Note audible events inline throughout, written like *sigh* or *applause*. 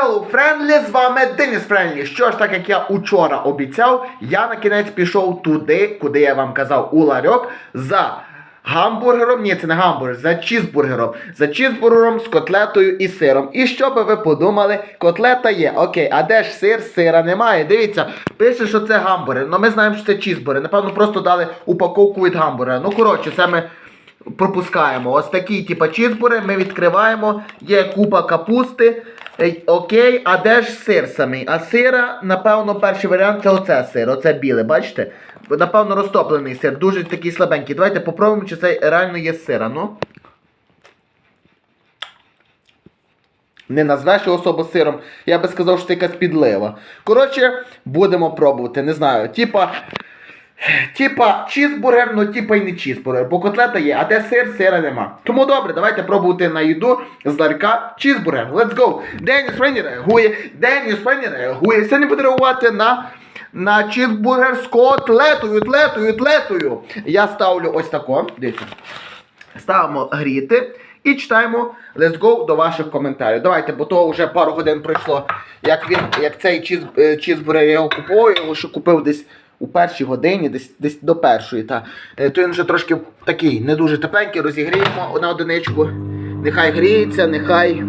Hello, Friendly, з вами Деніс Френлі. Що ж, так як я учора обіцяв, я на кінець пішов туди, куди я вам казав, у ларьок за гамбургером. Ні, це не гамбургер, за чізбургером. За чізбургером з котлетою і сиром. І що би ви подумали, котлета є. Окей, а де ж сир? Сира немає. Дивіться, пише, що це гамбургер. Ну ми знаємо, що це чізбургер. Напевно, просто дали упаковку від гамбургера. Ну, коротше, це ми пропускаємо. Ось такі, типа, чізбури ми відкриваємо, є купа капусти. Ей, Окей, а де ж сир самий? А сира, напевно, перший варіант це оце сир, оце біле, бачите? Напевно, розтоплений сир, дуже такий слабенький. Давайте попробуємо, чи це реально є сира, ну. Не назвеш його особо сиром, я би сказав, що це якась підлива. Коротше, будемо пробувати, не знаю. Типа. Типа чізбургер, ну типа і не чізбургер, бо котлета є, а де сир, сира нема. Тому добре, давайте пробувати на їду з ларька чізбургер. Let's go! Деніс Френі реагує, Деніс Френі реагує. Сьогодні буде реагувати на, на чізбургер з котлетою, тлетою, тлетою. Я ставлю ось тако. Дивіться. Ставимо гріти і читаємо Let's go до ваших коментарів. Давайте, бо то вже пару годин пройшло. Як він, як цей чіз, е, чізбургер я його купував, я його ще купив десь у першій годині, десь десь до першої. Та. Е, То він вже трошки такий, не дуже тепленький, розігріємо на одиничку. Нехай гріється, нехай.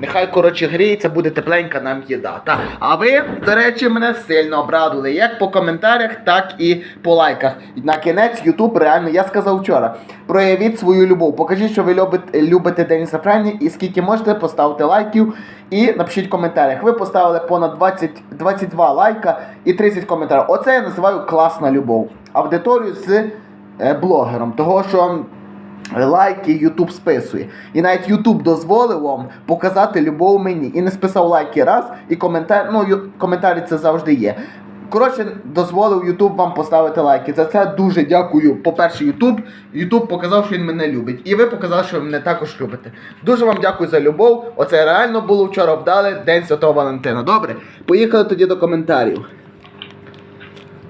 Нехай, коротше, гріється, буде тепленька нам їда. Та. А ви, до речі, мене сильно обрадували, як по коментарях, так і по лайках. На кінець Ютуб реально, я сказав вчора. Проявіть свою любов. Покажіть, що ви любите, любите Деніса Френі і скільки можете, поставте лайків і напишіть в коментарях. Ви поставили понад 20, 22 лайка і 30 коментарів. Оце я називаю класна любов. Аудиторію з е, блогером. Того, що. Лайки Ютуб списує. І навіть Ютуб дозволив вам показати любов мені. І не списав лайки раз, і коментар, ну, коментарі це завжди є. Коротше, дозволив Ютуб вам поставити лайки. За це дуже дякую. По-перше, Ютуб. Ютуб показав, що він мене любить. І ви показали, що ви мене також любите. Дуже вам дякую за любов. Оце реально було вчора вдале День Святого Валентина. Добре? Поїхали тоді до коментарів.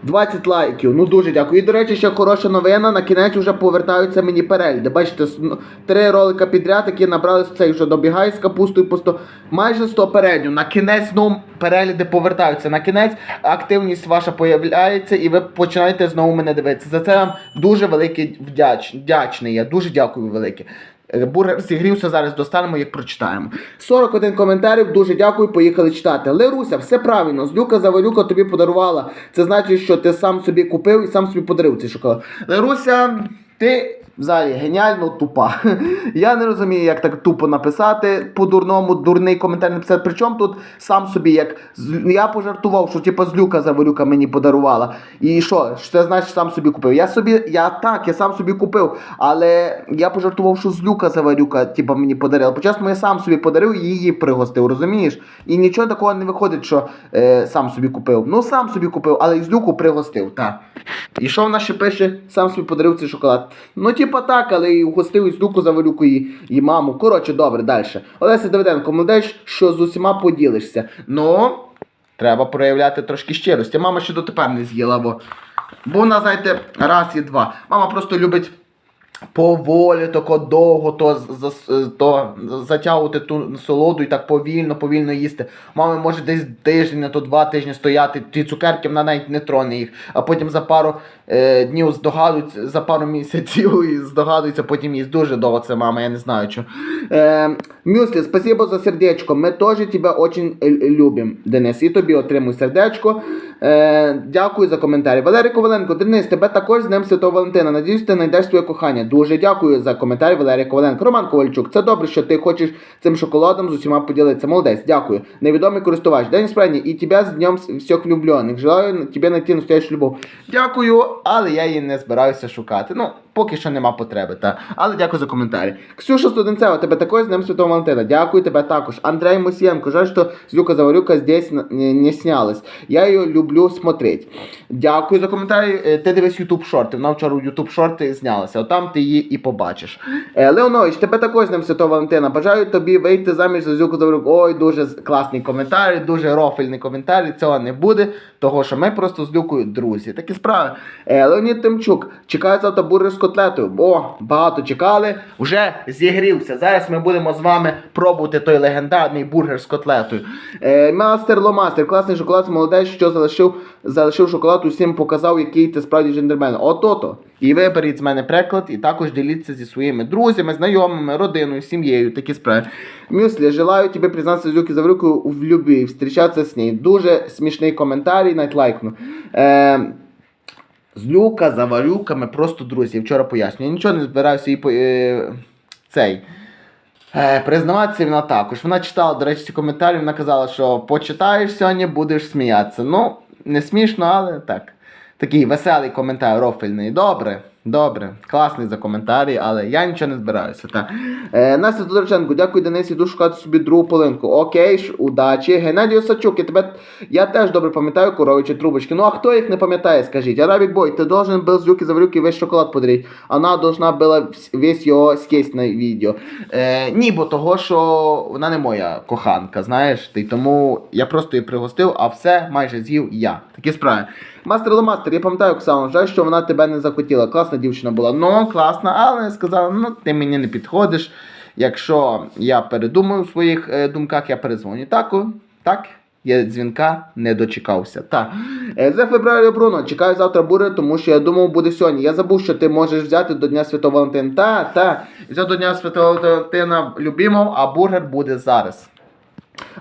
20 лайків, ну дуже дякую. І до речі, ще хороша новина. На кінець вже повертаються мені перегляди. Бачите, ну, три ролика підряд, які набрали цей вже добігає з капустою по 100. Майже 100 переглядів. На кінець знову перегляди повертаються. На кінець активність ваша появляється і ви починаєте знову мене дивитися. За це вам дуже великий вдяч, вдячний. Я дуже дякую велике. Е, Бургер зігрівся, зараз достанемо, як прочитаємо. 41 коментарів, дуже дякую, поїхали читати. Леруся, все правильно, злюка Завалюка тобі подарувала. Це значить, що ти сам собі купив і сам собі подарив цей шоколад. Леруся, ти взагалі геніально тупа. *laughs* Я не розумію, як так тупо написати по-дурному, дурний коментар написати. Причому тут сам собі, як я пожартував, що типу злюка Заварюка мені подарувала. І що? Це значить сам собі купив? Я собі, я так, я сам собі купив, але я пожартував, що злюка Заварюка, типу, мені подарила. Почесно, я сам собі подарив і її пригостив, розумієш? І нічого такого не виходить, що е, сам собі купив. Ну, сам собі купив, але і злюку пригостив, так. І що вона ще пише, сам собі подарив цей шоколад. Ну, типа так, але і угостив і злюку Завалюку і, і маму. Коротше, добре, далі. Олеся Давиденко, молодець, що з усіма поділишся. Ну, треба проявляти трошки щирості. Мама ще дотепер не з'їла, бо, бо вона, знаєте, раз і два. Мама просто любить поволі, тако довго то, то затягувати ту солоду і так повільно, повільно їсти. Мама може десь тиждень, а то два тижні стояти, ті цукерки вона навіть не троне їх, а потім за пару е, днів здогадується, за пару місяців *laughs* і здогадується, потім їсть. Дуже довго це мама, я не знаю що. Е, Мюслі, спасибо за сердечко. Ми теж тебе очень е, любим, Денис. І тобі отримуй сердечко. Е, дякую за коментарі. Валерій Коваленко, Денис, тебе також з Днем Святого Валентина. Надіюсь, ти знайдеш своє кохання. Дуже дякую за коментар, Валерій Коваленко. Роман Ковальчук, це добре, що ти хочеш цим шоколадом з усіма поділитися. Молодець, дякую. Невідомий користувач. День справді, і тебе з Днем всіх влюблених. Желаю тебе знайти настоящу любов. Дякую, але я її не збираюся шукати. Ну, поки що нема потреби, та. Але дякую за коментарі. Ксюша Студенцева, тебе також з Днем Святого Валентина. Дякую тебе також. Андрей Мусієнко, жаль, що Злюка Заварюка здесь не снялась. Я її люблю люблю смотреть. Дякую за коментарі. Е, Ти дивись YouTube шорти. Вона вчора у YouTube шорти знялася. Отам ти її і побачиш. Е, Леонович, тебе також з ним Святого Валентина. Бажаю тобі вийти заміж за Зюку Заврук. Ой, дуже класний коментар, дуже рофельний коментар. Цього не буде, того що ми просто з Люкою друзі. Такі справи. Е, Леонід Тимчук, чекаю завтра бургер з котлетою. О, багато чекали. Вже зігрівся. Зараз ми будемо з вами пробувати той легендарний бургер з котлетою. Мастер Ломастер, класний шоколад, молодець, що залишив, залишив шоколад, усім показав, який ти справді джентльмен. Ото-то. І виберіть з мене приклад, і також діліться зі своїми друзями, знайомими, родиною, сім'єю, такі справи. Мюслі, желаю тебе признатися Зюки Заврюкою в любві, і встрічатися з нею. Дуже смішний коментарій, навіть лайкну. Е, Злюка, заварюка, ми просто друзі. Вчора пояснюю. Я нічого не збираюся їй по, е, цей. Е, признаватися вона також. Вона читала, до речі, коментарі, вона казала, що почитаєш сьогодні, будеш сміятися. Ну, не смішно, але так. Такий веселий коментар, рофельний. Добре, добре, класний за коментарі, але я нічого не збираюся. Так. Е, Настя Тодорченко, дякую Денис, іду шукати собі другу полинку. Окей, ж, удачі. Геннадій Осачук, я тебе. Я теж добре пам'ятаю коровичі трубочки. Ну а хто їх не пам'ятає, скажіть? Арабік Бой, ти должен был з Люки Заврюки весь шоколад подарить. Вона должна була весь його скесть на відео. Е, ні, бо того, що вона не моя коханка, знаєш, ти тому я просто її пригостив, а все майже з'їв я. Такі справи. Мастер Ломастер, я пам'ятаю Оксану, жаль, що вона тебе не захотіла. Класна дівчина була. Ну, класна, але сказала, ну ти мені не підходиш. Якщо я передумаю в своїх е, думках, я перезвоню. Так, так. Я дзвінка не дочекався. Так. Е, За Бруно, чекаю завтра буде, тому що я думав, буде сьогодні. Я забув, що ти можеш взяти до Дня Святого Валентина. Та, та. Взяв до Дня Святого Валентина любимов, а бургер буде зараз.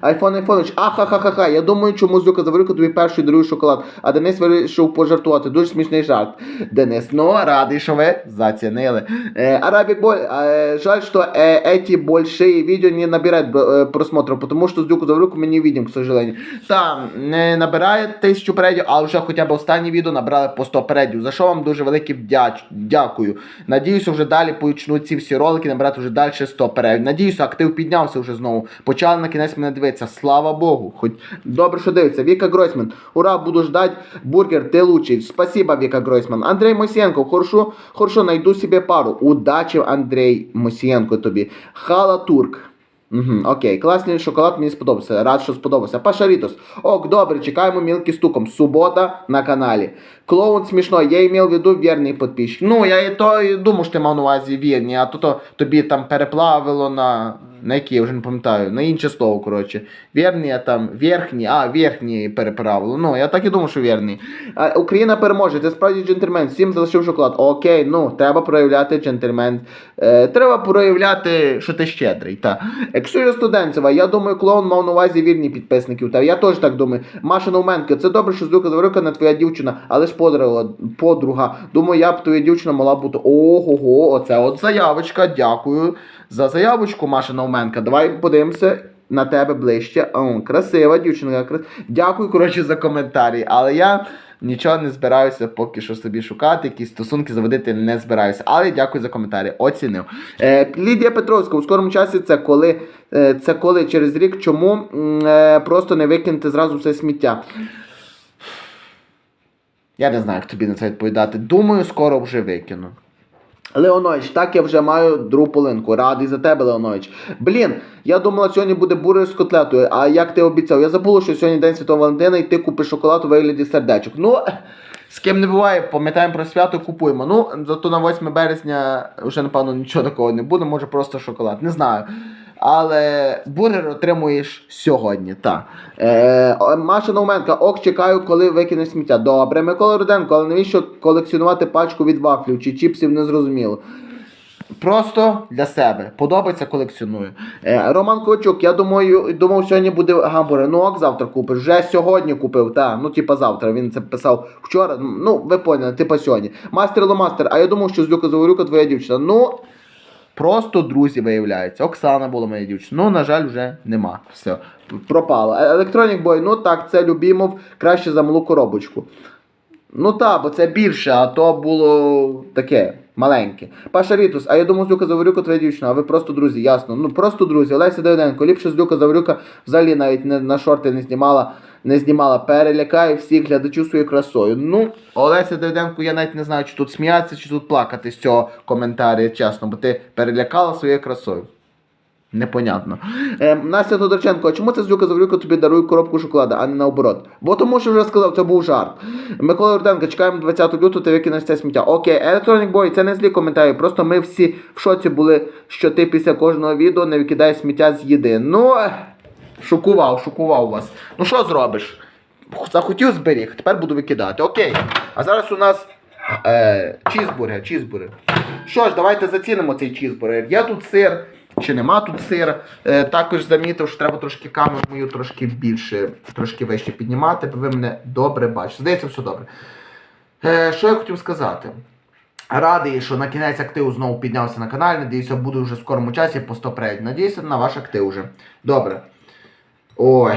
Айфон Айфонович, ахахахаха. Я думаю, чому Зюка Заварюка тобі перший дарує шоколад, а Денис вирішив пожартувати. Дуже смішний жарт. Денис, ну радий, що ви зацінили. Е, Арабик Бой, е, жаль, що е, эти большие видео не набирают е, просмотров, потому что Зюку Заварюку не видим, к сожалению. Там не набирає тисячу передів, але вже хоча б останні відео набрали по 100 передів. За що вам дуже велике вдяч... дякую. Надіюся, вже далі почнуть ці всі ролики набирати вже далі 100 передів. Надіюся, актив піднявся вже знову. Почали на кінець мене дивитися. Слава Богу. Хоч добре, що дивиться. Віка Гройсман. Ура, буду ждать. Бургер, ти лучший. Спасибо, Віка Гройсман. Андрей Мосієнко, хорошо, хорошо, найду собі пару. Удачі, Андрей Мосієнко тобі. Хала Турк. Угу, окей, класний шоколад мені сподобався. Рад, що сподобався. Паша Рітос. Ок, добре, чекаємо мілки стуком. Субота на каналі. Клоун смішно, я имел в виду вірний підписчик. Ну, я і то і думав, що ти мав на увазі вірні, а то, то тобі там переплавило на. На які, я вже не пам'ятаю, на інше слово, коротше. Вірні, а там верхні, а, верхні переправило. Ну, я так і думав, що вірні. Україна переможе, ти справді джентльмен, всім залишив шоколад. Окей, ну, треба проявляти джентльмен. Е, треба проявляти, що ти щедрий. Та. Ксюша Студенцева, я думаю, клоун мав на увазі вірні підписників. Та я теж так думаю. Маша Науменко, це добре, що Злюка Заварюка не твоя дівчина, але ж подруга, подруга. Думаю, я б твоя дівчина мала бути. Ого, оце от заявочка. Дякую за заявочку, Маша Науменка. Давай подивимося. На тебе ближче. О, красива дівчинка. крас- Дякую, коротше, за коментарі. Але я нічого не збираюся поки що собі шукати, якісь стосунки заводити не збираюся. Але дякую за коментарі. Оцінив. Е, Лідія Петровська, у скорому часі це коли, е, це коли через рік чому е, просто не викинути зразу все сміття. Я не знаю, як тобі на це відповідати. Думаю, скоро вже викину. Леонович, так я вже маю другу полинку. Радий за тебе, Леонович. Блін, я думала, сьогодні буде бургер з котлетою, а як ти обіцяв? Я забула, що сьогодні день Святого Валентина і ти купиш шоколад у вигляді сердечок. Ну, з ким не буває, пам'ятаємо про свято, купуємо. Ну, зато на 8 березня вже, напевно, нічого такого не буде, може просто шоколад. Не знаю. Але бургер отримуєш сьогодні. так. Е, Маша Науменка, ок, чекаю, коли викинеш сміття. Добре, Микола Руденко, але навіщо колекціонувати пачку від вафлів чи чіпсів, не зрозуміло. Просто для себе. Подобається, колекціоную. Е, Роман Ковачук, я думаю, думав, сьогодні буде гамбургер. Ну, ок, завтра купиш. Вже сьогодні купив, та. Ну, типа завтра. Він це писав вчора. Ну, ви поняли, типа сьогодні. Мастер Ломастер, а я думав, що Злюка Заворюка твоя дівчина. Ну. Просто друзі виявляються. Оксана була моя дівчина. Ну, на жаль, вже нема. Все. Пропало. Електронік бой, ну так, це любімов краще за малу коробочку. Ну так, бо це більше, а то було таке. Маленьке. Паша Рітус, а я думав, з Люка Заворюка твоя дівчина, а ви просто друзі, ясно. Ну просто друзі. Олеся Давиденко, ліпше з Люка Заворюка взагалі навіть не, на шорти не знімала, не знімала, перелякає всіх глядачів своєю красою. Ну, Олеся Давиденко, я навіть не знаю, чи тут сміятися, чи тут плакати з цього коментаря, чесно, бо ти перелякала своєю красою. Непонятно. Е, Настя Тодорченко, а чому це Злюка Заврюка тобі дарує коробку шоколада, а не наоборот? Бо тому що вже сказав, це був жарт. Микола Руденко, чекаємо 20 лютого, ти викинеш це сміття. Окей, Electronic Boy, це не злі коментарі. Просто ми всі в шоці були, що ти після кожного відео не викидаєш сміття з їди. Ну, шокував, шокував вас. Ну що зробиш? Захотів зберіг, тепер буду викидати. Окей. А зараз у нас е, чізбургер, чізбургер. Що ж, давайте зацінимо цей чізбургер. Є тут сир, чи нема тут сир. Е, також замітив, що треба трошки камеру мою трошки більше, трошки вище піднімати, бо ви мене добре бачите. Здається, все добре. Е, що я хотів сказати? Радий, що на кінець актив знову піднявся на каналі. Надіюся, буду вже в скорому часі по 100 переглядів. Надіюся на ваш актив вже. Добре. Ой.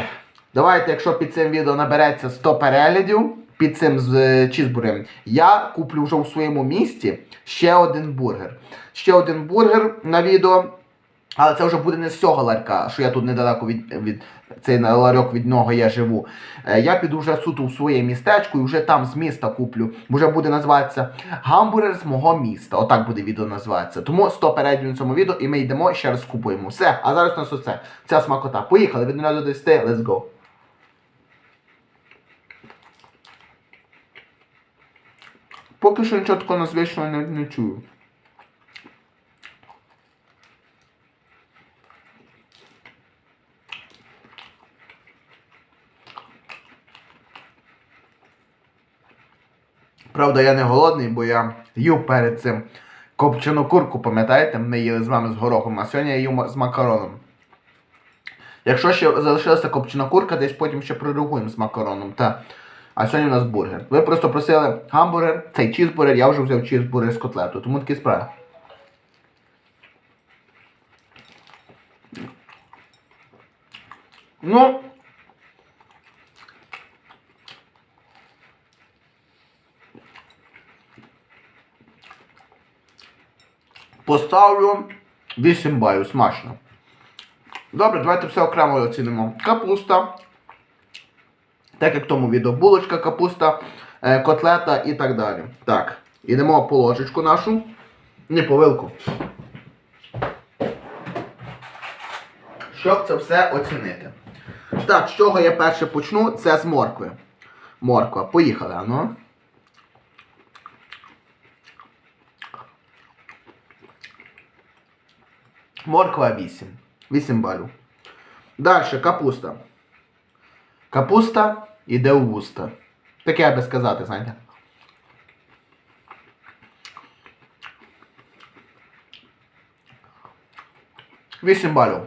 Давайте, якщо під цим відео набереться 100 переглядів, під цим з е, чізбургером, я куплю вже у своєму місті ще один бургер. Ще один бургер на відео. Але це вже буде не з цього ларька, що я тут недалеко від, від цей ларьок від нього я живу. Е, я піду вже суто в своє містечко і вже там з міста куплю. Вже буде називатися гамбургер з мого міста. Отак буде відео називатися. Тому 100 переглядів на цьому відео і ми йдемо ще раз купуємо. Все, а зараз у нас оце. Ця смакота. Поїхали від 0 до 10, let's go. Поки що нічого такого незвичного не, не чую. Правда, я не голодний, бо я їв перед цим копчену курку, пам'ятаєте? Ми їли з вами з горохом, а сьогодні я їв з макароном. Якщо ще залишилася копчена курка, десь потім ще прореагуємо з макароном. Та. А сьогодні у нас бургер. Ви просто просили гамбургер, цей чізбургер, я вже взяв чізбургер з котлету, тому такі справи. Ну. Поставлю 8 балів, смачно. Добре, давайте все окремо оцінимо. Капуста. Так як в тому відео, булочка, капуста, е, котлета і так далі. Так, ідемо по ложечку нашу. Не по вилку. Щоб це все оцінити. Так, з чого я перше почну? Це з моркви. Морква. Поїхали, ану. Морква 8. 8 балів. Далі капуста. Капуста йде у вуста. Таке я би сказати, знаєте. Вісім балів.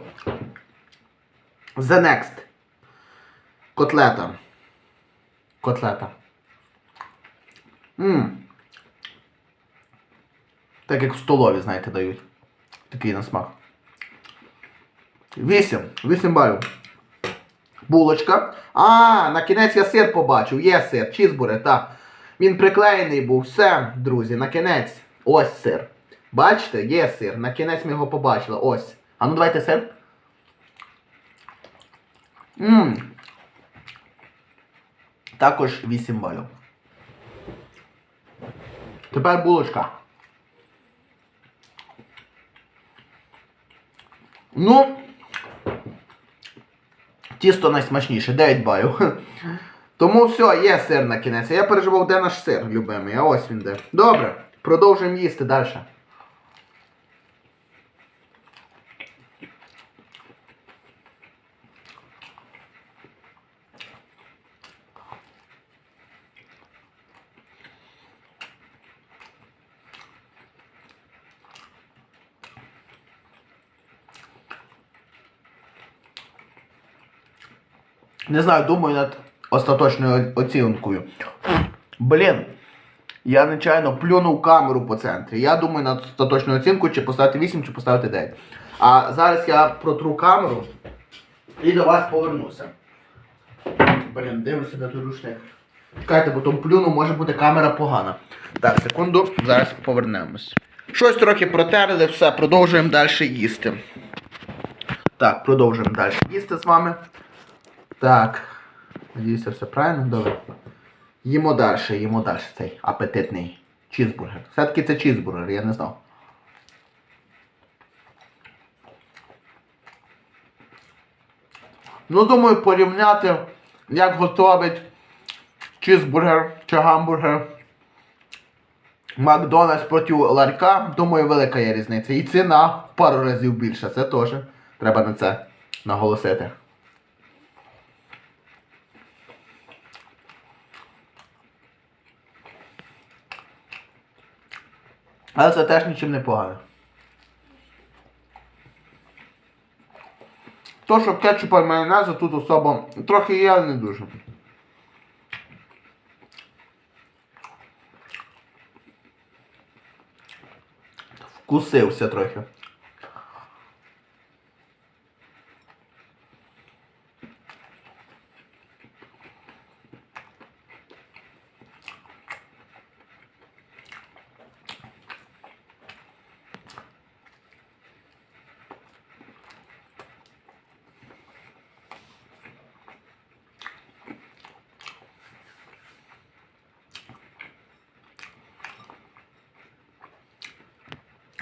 The next. Котлета. Котлета. Ммм. Так як в столові, знаєте, дають. Такий на смак. Вісім. Вісім балів. Булочка. А, на кінець я сир побачив. Є сир, чізбургер, так. Він приклеєний був. Все, друзі, на кінець. Ось сир. Бачите, є сир. На кінець ми його побачили. Ось. А ну давайте сир. Ммм. Також 8 балів. Тепер булочка. Ну. Тісто найсмачніше, 9 балів. Тому все, є сир на кінець. Я переживав, де наш сир, любимий, а ось він де. Добре, продовжуємо їсти далі. Не знаю, думаю над остаточною оцінкою. Блін, я нечайно плюнув камеру по центрі. Я думаю над остаточною оцінкою, чи поставити 8, чи поставити 9. А зараз я протру камеру і до вас повернуся. Блін, дивлюся на той рушник. Чекайте, бо там плюну, може бути камера погана. Так, секунду, зараз повернемось. Щось трохи протерли, все, продовжуємо далі їсти. Так, продовжуємо далі їсти з вами. Так. Надіюся, все правильно, добре. Їмо далі, їмо далі цей апетитний чізбургер. Все-таки це чізбургер, я не знав. Ну, думаю, порівняти, як готовить чізбургер чи гамбургер. Макдональдс проти ларька, думаю, велика є різниця. І ціна в пару разів більша. Це теж треба на це наголосити. Але це теж нічим не погано. То, що кетчупа і майонезу тут особо трохи є, але не дуже. Вкусився трохи.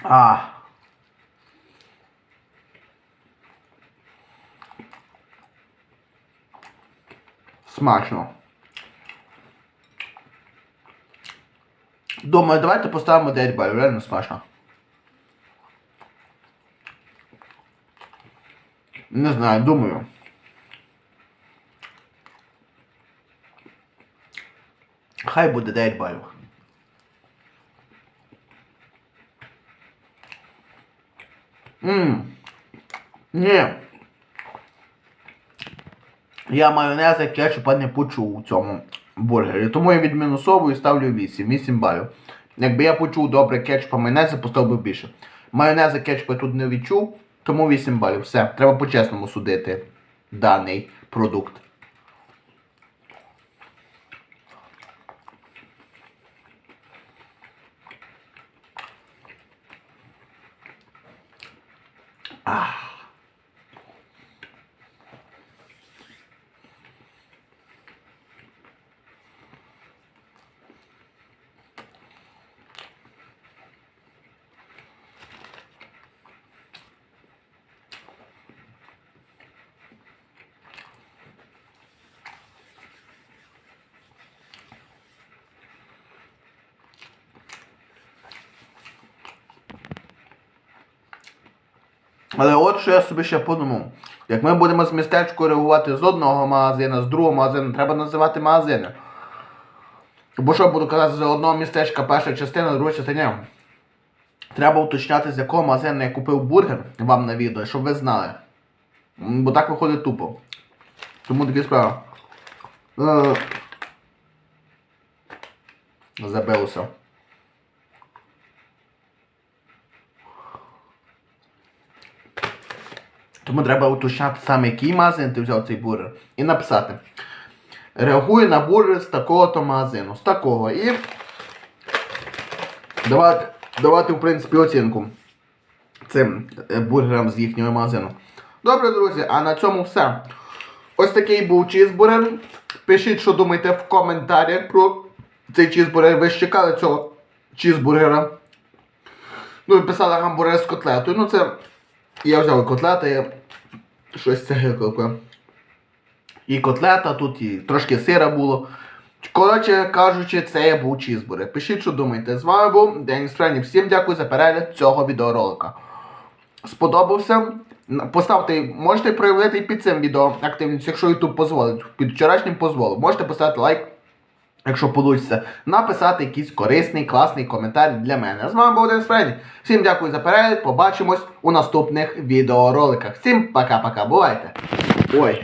А. Смачно. Думаю, давайте поставимо 9 балів, реально смачно. Не знаю, думаю. Хай буде 9 балів. Ммм. Ні. Я майонеза кетчупа не почув у цьому бургері. Тому я відмінусовую і ставлю 8. 8 балів. Якби я почув добре кетчупа майонеза, поставив би більше. Майонеза кетчупа тут не відчув, тому 8 балів. Все. Треба по-чесному судити даний продукт. Ah. Але от що я собі ще подумав. Як ми будемо з містечку реагувати з одного магазину, з другого магазину, треба називати магазини. Бо що буду казати з одного містечка перша частина, друга частина. Треба уточняти, з якого магазину я купив бургер вам на відео, щоб ви знали. Бо так виходить тупо. Тому такі справи. Е, Забилося. Тому треба уточняти саме який магазин ти взяв цей бургер і написати. Реагую на бургер з такого-то магазину, з такого. І давати, давати, в принципі, оцінку цим е, бургерам з їхнього магазину. Добре, друзі, а на цьому все. Ось такий був чізбургер. Пишіть, що думаєте в коментарях про цей чізбургер. Ви ж чекали цього чізбургера. Ну і писали гамбургер з котлетою. Ну це. Я взяв котлети, щось це гикалко. І котлета тут, і трошки сира було. Коротше кажучи, це був чізбургер. Пишіть, що думаєте. З вами був Деніс Френів. Всім дякую за перегляд цього відеоролика. Сподобався? Поставте, можете проявити під цим відео активність, якщо YouTube дозволить. Під вчорашнім дозволив. Можете поставити лайк, якщо вийде. Написати якийсь корисний, класний коментар для мене. З вами був Денис Фредді. Всім дякую за перегляд. Побачимось у наступних відеороликах. Всім пока-пока. Бувайте! Ой.